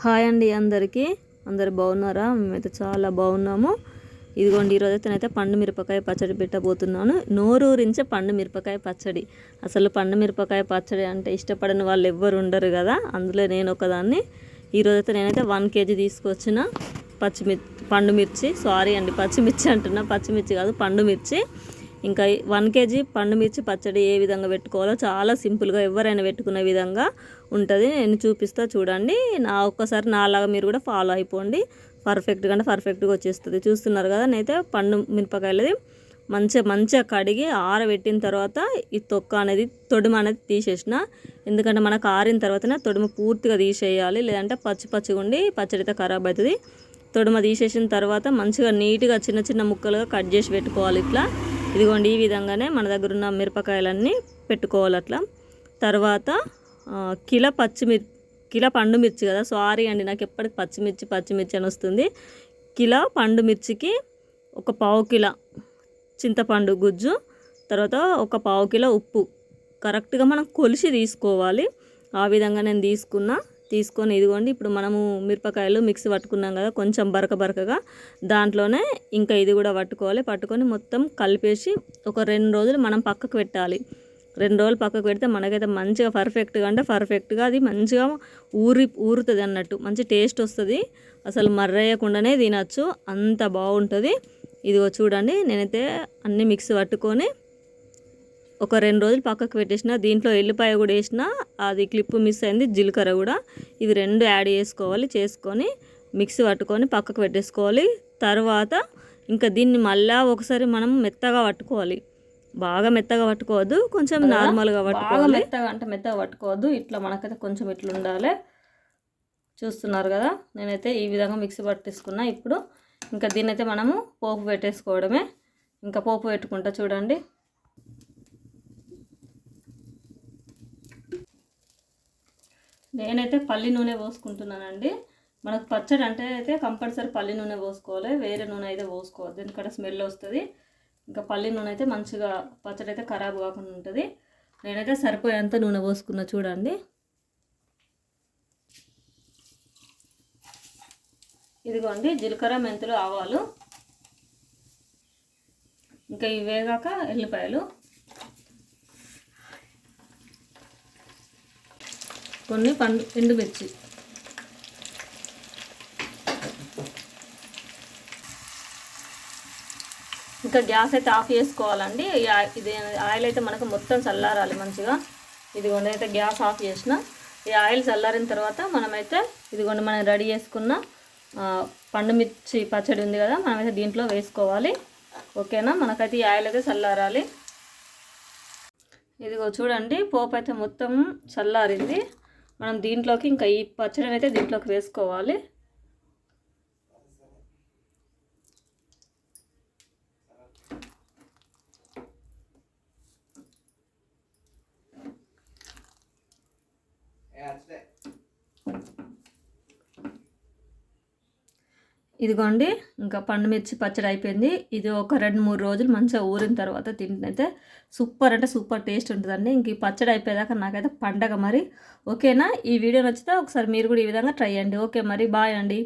Hi అండి అందరికీ. అందరు బాగున్నారా? మేమైతే చాలా బాగున్నాము. ఇదిగోండి ఈరోజు అయితే నేనైతే పండు మిరపకాయ పచ్చడి పెట్టబోతున్నాను. నోరూరించే పండు మిరపకాయ పచ్చడి. అసలు పండు మిరపకాయ పచ్చడి అంటే ఇష్టపడని వాళ్ళు ఎవ్వరు ఉండరు కదా? అందులో నేను ఒకదాన్ని. ఈరోజు అయితే నేనైతే వన్ కేజీ తీసుకొచ్చిన పచ్చిమిర్చి పండు మిర్చి. సారీ అండి పచ్చిమిర్చి అంటున్నా. పచ్చిమిర్చి కాదు పండు మిర్చి. ఇంకా వన్ కేజీ పండు మిర్చి పచ్చడి ఏ విధంగా పెట్టుకోవాలో చాలా సింపుల్గా ఎవరైనా పెట్టుకునే విధంగా ఉంటుంది. నేను చూపిస్తా చూడండి. నా ఒక్కసారి నాలాగా మీరు కూడా ఫాలో అయిపోండి. పర్ఫెక్ట్గా అంటే పర్ఫెక్ట్గా వచ్చేస్తుంది. చూస్తున్నారు కదా నేనైతే పండు మిరపకాయలది మంచిగా మంచిగా కడిగి ఆరబెట్టిన తర్వాత ఈ తొక్క అనేది తొడుమ అనేది తీసేసిన. ఎందుకంటే మనకు ఆరిన తర్వాతనే తొడుమ పూర్తిగా తీసేయాలి. లేదంటే పచ్చి పచ్చిగా ఉండి పచ్చడితో ఖరాబ్ అవుతుంది. తొడుమ తీసేసిన తర్వాత మంచిగా నీట్గా చిన్న చిన్న ముక్కలుగా కట్ చేసి పెట్టుకోవాలి ఇట్లా. ఇదిగోండి ఈ విధంగానే మన దగ్గర ఉన్న మిరపకాయలన్నీ పెట్టుకోవాలి అట్లా. తర్వాత కిలో పచ్చిమిర్ కిలో పండు మిర్చి కదా. సారీ అండి నాకు ఎప్పటికి పచ్చిమిర్చి పచ్చిమిర్చి అని వస్తుంది. కిలో పండు మిర్చికి ఒక పావు కిలో చింతపండు గుజ్జు తర్వాత ఒక పావు కిలో ఉప్పు. కరెక్ట్గా మనం కొలిసి తీసుకోవాలి. ఆ విధంగా నేను తీసుకున్నా తీసుకొని ఇదిగోండి ఇప్పుడు మనము మిరపకాయలు మిక్సీ పట్టుకున్నాం కదా కొంచెం బరక బరకగా దాంట్లోనే ఇంకా ఇది కూడా పట్టుకోవాలి. పట్టుకొని మొత్తం కలిపేసి ఒక రెండు రోజులు మనం పక్కకు పెట్టాలి. రెండు రోజులు పక్కకు పెడితే మనకైతే మంచిగా పర్ఫెక్ట్గా అంటే పర్ఫెక్ట్గా అది మంచిగా ఊరి ఊరుతుంది అన్నట్టు. మంచి టేస్ట్ వస్తుంది. అసలు మర్రేయకుండానే తినచ్చు. అంత బాగుంటుంది. ఇదిగో చూడండి నేనైతే అన్నీ మిక్సీ పట్టుకొని ఒక రెండు రోజులు పక్కకు పెట్టేసిన దీంట్లో ఎల్లిపాయ కూడా వేసిన అది క్లిప్ మిస్ అయింది జీలకర్ర కూడా. ఇవి రెండు యాడ్ చేసుకోవాలి చేసుకొని మిక్సీ పట్టుకొని పక్కకు పెట్టేసుకోవాలి. తర్వాత ఇంకా దీన్ని మళ్ళా ఒకసారి మనం మెత్తగా పట్టుకోవాలి. బాగా మెత్తగా పట్టుకోవద్దు కొంచెం నార్మల్గా పట్టుకోవాలి. మెత్తగా అంటే మెత్తగా పట్టుకోవద్దు ఇట్లా మనకైతే కొంచెం ఇట్లా ఉండాలి. చూస్తున్నారు కదా? నేనైతే ఈ విధంగా మిక్సీ పట్టేసుకున్నా. ఇప్పుడు ఇంకా దీన్ని అయితే మనము పోపు పెట్టేసుకోవడమే. ఇంకా పోపు పెట్టుకుంటా చూడండి. నేనైతే పల్లి నూనె పోసుకుంటున్నానండి. మనకు పచ్చడి అంటే అయితే కంపల్సరీ పల్లి నూనె పోసుకోవాలి. వేరే నూనె అయితే పోసుకోవద్దు. ఎందుకంటే స్మెల్ వస్తుంది. ఇంకా పల్లి నూనె అయితే మంచిగా పచ్చడి అయితే ఖరాబ్ కాకుండా ఉంటుంది. నేనైతే సరిపోయేంత నూనె పోసుకున్నా చూడండి. ఇదిగోండి జీలకర్ర మెంతులు ఆవాలు. ఇంకా ఇవేగాక ఎల్లిపాయలు. కొన్ని పండు ఎండుమిర్చి ఇంకా గ్యాస్ అయితే ఆఫ్ చేసుకోవాలండి. ఇది ఆయిల్ అయితే మనకు మొత్తం చల్లారాలి మంచిగా. ఇదిగోండి అయితే గ్యాస్ ఆఫ్ చేసిన. ఈ ఆయిల్ చల్లారిన తర్వాత మనమైతే ఇదిగోండి మనం రెడీ చేసుకున్న పండుమిర్చి పచ్చడి ఉంది కదా మనమైతే దీంట్లో వేసుకోవాలి. ఓకేనా? మనకైతే ఈ ఆయిల్ అయితే చల్లారాలి. ఇదిగో చూడండి పోపు అయితే మొత్తం చల్లారింది. మనం దీంట్లోకి ఇంకా ఈ పచ్చడిని అయితే దీంట్లోకి వేసుకోవాలి. ఇదిగోండి ఇంకా పండు మిర్చి పచ్చడి అయిపోయింది. ఇది ఒక రెండు మూడు రోజులు మంచిగా ఊరిన తర్వాత తింటైతే సూపర్ అంటే సూపర్ టేస్ట్ ఉంటుందండి. ఇంక ఈ పచ్చడి అయిపోయేదాకా నాకైతే పండగ మరి. ఓకేనా? ఈ వీడియో నచ్చితే ఒకసారి మీరు కూడా ఈ విధంగా ట్రై చేయండి. ఓకే మరి బాయ్ అండి.